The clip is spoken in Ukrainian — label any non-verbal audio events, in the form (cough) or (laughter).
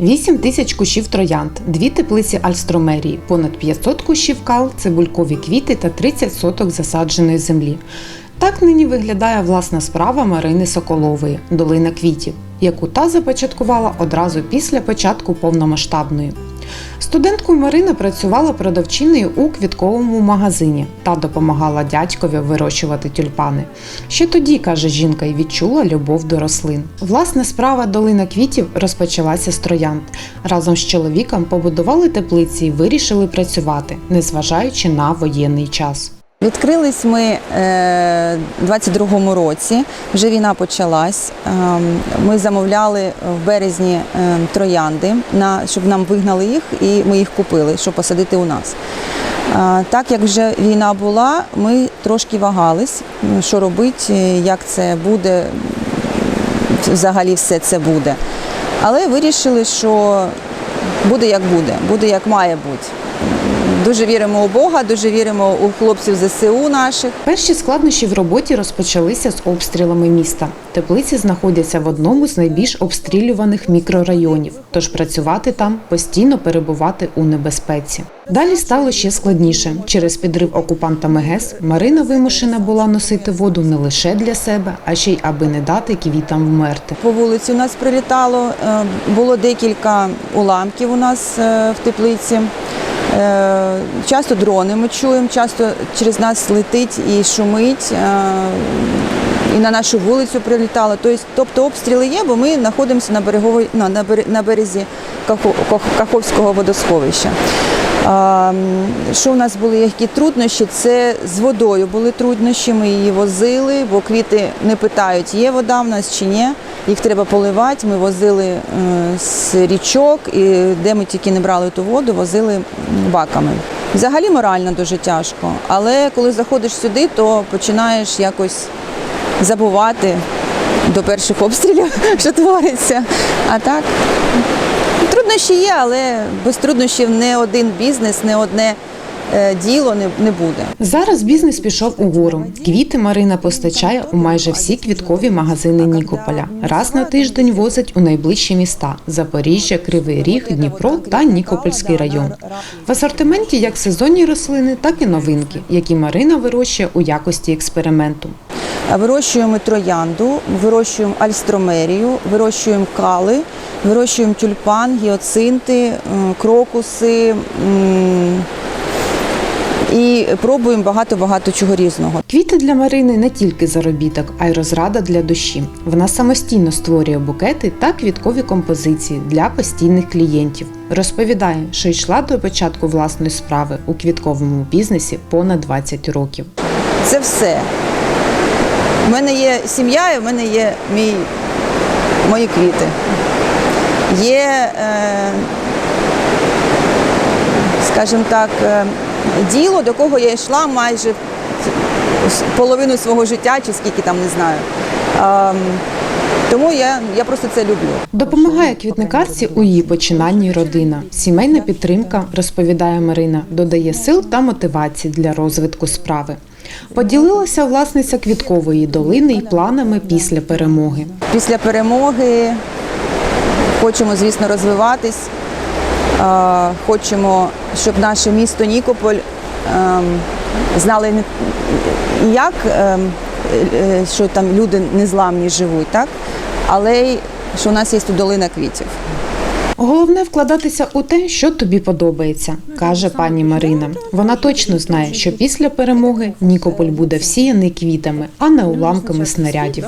8 тисяч кущів троянд, дві теплиці альстромерії, понад 500 кущів кал, цибулькові квіти та 30 соток засадженої землі. Так нині виглядає власна справа Марини Соколової Долина квітів, яку та започаткувала одразу після початку повномасштабної. Студенткою Марина працювала продавчиною у квітковому магазині та допомагала дядькові вирощувати тюльпани. Ще тоді, каже жінка, й відчула любов до рослин. Власна справа долина квітів розпочалася з троянд. Разом з чоловіком побудували теплиці і вирішили працювати, незважаючи на воєнний час. Відкрились ми е, 22-му році. Вже війна почалась. Ем, Ми замовляли в березні е, троянди, щоб нам вигнали їх, і ми їх купили, щоб посадити у нас. Е, Так як вже війна була, ми трошки вагались, що робити, як це буде, взагалі все це буде. Але вирішили, що буде як буде, буде як має бути. Дуже віримо у Бога, дуже віримо у хлопців ЗСУ наших. Перші складнощі в роботі розпочалися з обстрілами міста. Теплиці знаходяться в одному з найбільш обстрілюваних мікрорайонів, тож працювати там постійно перебувати у небезпеці. Далі стало ще складніше. Через підрив окупантами ГЕС Марина вимушена була носити воду не лише для себе, а ще й аби не дати квітам вмерти. По вулиці у нас прилітало, е, було декілька уламків у нас е, в теплиці. Е, Часто дрони ми чуємо, часто через нас летить і шумить, е, і на нашу вулицю прилітало. Тобто, тобто обстріли є, бо ми знаходимося на, на березі Каховського водосховища. Що в нас були які труднощі? Це з водою були труднощі. Ми її возили, бо квіти не питають, є вода в нас чи ні. Їх треба поливати. Ми возили е, з річок, і де ми тільки не брали ту воду, возили баками. Взагалі морально дуже тяжко, але коли заходиш сюди, то починаєш якось забувати до перших обстрілів, (laughs) що твориться. А так Труднощі є, але без труднощів не один бізнес, не одне е, діло не буде. Зараз бізнес пішов угору. Квіти Марина постачає у майже всі квіткові магазини Нікополя. Раз на тиждень возить у найближчі міста Запоріжжя, Кривий Ріг, Дніпро та Нікопольський район. В асортименті як сезонні рослини, так і новинки, які Марина вирощує у якості експерименту. Вирощуємо троянду, вирощуємо альстромерію, вирощуємо кали, вирощуємо тюльпан, гіоцинти, крокуси. І пробуємо багато-багато чого різного. Квіти для Марини не тільки заробіток, а й розрада для душі. Вона самостійно створює букети та квіткові композиції для постійних клієнтів. Розповідає, що йшла до початку власної справи у квітковому бізнесі понад 20 років. Це все. У мене є сім'я, і в мене є мій, мої квіти. Є, е, скажімо так, е, діло, до кого я йшла майже половину свого життя, чи скільки там не знаю. Ем, тому я, я просто це люблю. Допомагає квітникарці у її починанні родина. Сімейна підтримка, розповідає Марина, додає сил та мотивації для розвитку справи. Поділилася власниця квіткової долини й планами після перемоги. Після перемоги хочемо, звісно, розвиватись. Е, Хочемо, щоб наше місто Нікополь ем, знали як, ем, е, що там люди незламні живуть, так? але й що у нас є тут долина квітів. Головне вкладатися у те, що тобі подобається, каже пані Марина. Вона точно знає, що після перемоги Нікополь буде всіяний квітами, а не уламками снарядів.